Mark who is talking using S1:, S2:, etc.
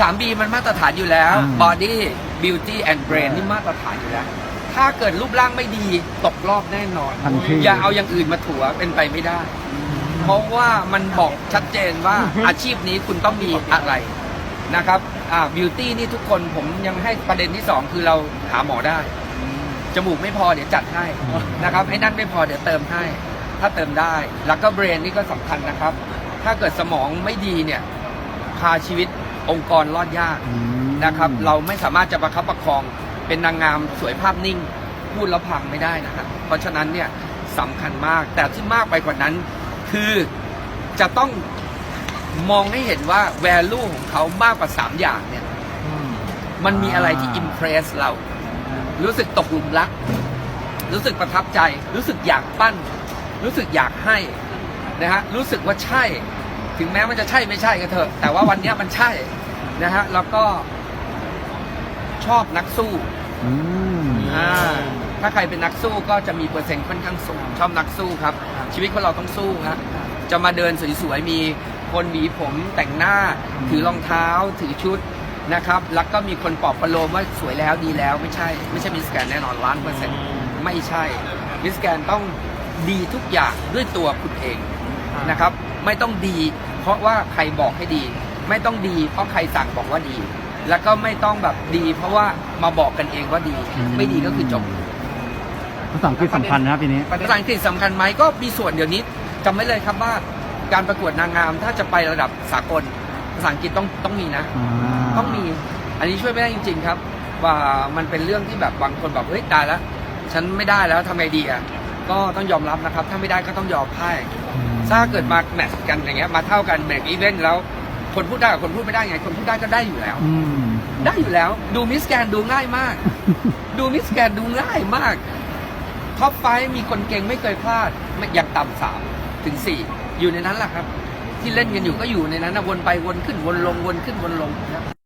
S1: 3B มันมาตรฐานอยู่แล้ว
S2: อืม
S1: Body Beauty and Brain นี่มาตรฐานอยู่แล้ว ถ้าเกิดรูปร่างไม่ดีตกรอบแน่นอน
S2: ทันที
S1: อย่าเอาอย่างอื่นมาถัวเป็นไปไม่ได้ เพราะว่ามันบอกชัดเจนว่า อาชีพนี้คุณต้องมีอะไรนะครับ อ่า บิวตี้นี่ทุกคนผมยังให้ประเด็นที่สองคือเราหาหมอได้ จมูกไม่พอเดี๋ยวจัดให้นะครับไอ้นั่นไม่พอเดี๋ยวเติมให้ ถ้าเติมได้ แล้วก็เบรนนี่ก็สำคัญนะครับ ถ้าเกิดสมองไม่ดีเนี่ย พาชีวิตองค์กรรอดยาก
S2: อืม
S1: นะครับ เราไม่สามารถจะประคับประคองเป็นนางงามสวยภาพนิ่ง พูดแล้วพังไม่ได้นะครับเพราะฉะนั้นเนี่ยสำคัญมาก แต่ที่มากไปกว่านั้น คือจะต้องมองให้เห็นว่า value ของเขามากกว่า 3 อย่างเนี่ยมันมีอะไรที่ impress เรา รู้สึกตกหลุมรัก รู้สึกประทับใจ รู้สึกอยากปั้น รู้สึกอยากให้นะฮะรู้สึกว่าใช่ ถึงแม้มันจะใช่ไม่ใช่ก็เถอะ แต่ว่าวันเนี้ยมันใช่นะฮะแล้วก็ชอบนักสู้
S2: อืม
S1: อ่าถ้าใครเป็นนักสู้ก็จะมีเปอร์เซ็นต์ค่อนข้างสูงชอบนักสู้ครับ ชีวิตของเราต้องสู้ครับจะมาเดินสวยๆมีคนหวีผมแต่งหน้า ถือรองเท้า ถือชุดนะครับ แล้วก็มีคนปลอบประโลมว่าสวยแล้วดีแล้วไม่ใช่ ไม่ใช่มิสแกรนแน่นอนล้านเปอร์เซ็นต์ไม่ใช่มิสแกรนต้องดีทุกอย่างด้วยตัวคุณเองนะครับ ไม่ต้องดี เพราะว่าใครบอกให้ดี ไม่ต้องดี เพราะใครสั่งบอกว่าดี แล้วก็ไม่ต้องแบบดี เพราะว่ามาบอกกันเองว่าดี ไม่ดีก็คือจบ
S2: ภาษาอังกฤษสำคัญนะครับทีนี้
S1: ภาษาอังกฤษสำคัญไหมก็มีส่วนเดี๋ยวนี้จำไว้เลยครับว่าการประกวดนางงามถ้าจะไประดับสากลภาษาอังกฤษต้องต้องมีนะ ต้องมี อันนี้ช่วยไม่ได้จริง ๆ ครับ ว่ามันเป็นเรื่องที่แบบบางคนแบบเฮ้ยตายแล้ว ฉันไม่ได้แล้วทำไงดีอะ ก็ต้องยอมรับนะครับ ถ้าไม่ได้ก็ต้องยอมพ่ายถ้าเกิดมาแมทช์กันอย่างเงี้ยมาเท่ากันแมทอีเวนต์แล้ว คนพูดได้กับคนพูดไม่ได้ไง คนพูดได้ก็ได้อยู่แล้ว
S2: อืม
S1: ได้อยู่แล้ว ดูมิสแกนดูง่ายมาก ดูมิสแกนดูง่ายมากท็อปไฟว์มีคนเก่งไม่เคยพลาดไม่อย่างต่ำสามถึงสี่อยู่ในนั้นแหละครับ ที่เล่นกันอยู่ก็อยู่ในนั้นนะวนไปวนขึ้นวนลงวนขึ้นวนลงนะครับ